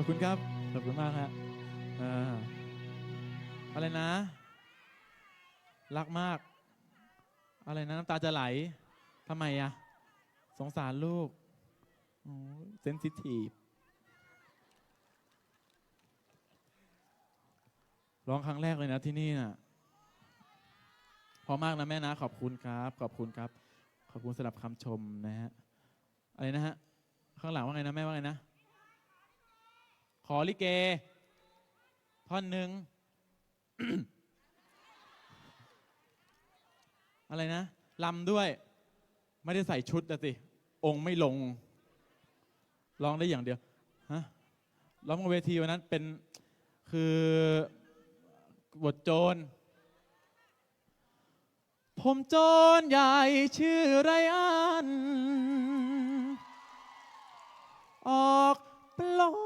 ขอบคุณครับ ขอบคุณมากฮะอ่าอะไรนะ รักมาก อะไรนะน้ำตาจะไหลทำไมอะสงสารลูกเซนซิทีฟร้องครั้งแรกเลยนะที่นี่น่ะพอมากนะแม่นะ ขอบคุณครับ ขอบคุณครับ ขอบคุณสำหรับคำชมนะฮะอะไรนะฮะข้างหลังว่าไงนะแม่ว่าไงนะ ขอลิเก ท่อนหนึ่ง อะไรนะลำด้วย ไม่ได้ใส่ชุดนะสิ องค์ไม่ลง ร้องได้อย่างเดียวฮะร้องบนเวทีวันนั้นเป็นคือบทโจร ผมโจรใหญ่ชื่อไรอัน ออกปล้น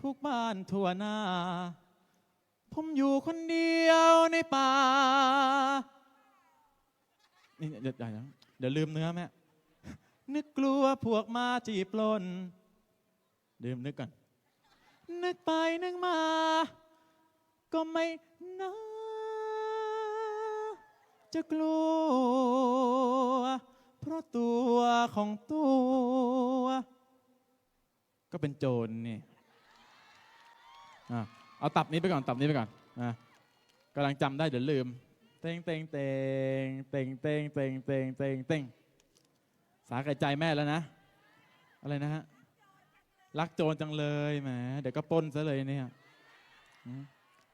ทุกบ้านทั่วหน้า ผมอยู่คนเดียวในป่า นี่เดี๋ยวเดี๋ยวเดี๋ยวลืมเนื้อแม่ นึกกลัวพวกมาจีบปล้นลืมนึกก่อน นึกไปนึกมา ก็ไม่น่าจะกลัว เพราะตัวของตัว ก็เป็นโจรนี่ อะเอาตับนี้ไปก่อนตับนี้ไปก่อนอะกำลังจำได้เดี๋ยวลืม เต็งเต็งเต็งเต็งเต็งเต็งเต็งเต็งเต็งสาแก่ใจแม่แล้วนะ อะไรนะฮะ รักโจรจังเลยแหมเดี๋ยวก็ปล้นซะเลยเนี่ย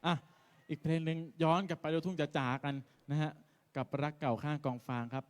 อะอีกเพลงหนึ่งย้อนกลับไปดูทุ่งจะจ๋ากันนะฮะ กับรักเก่าข้างกองฟางครับ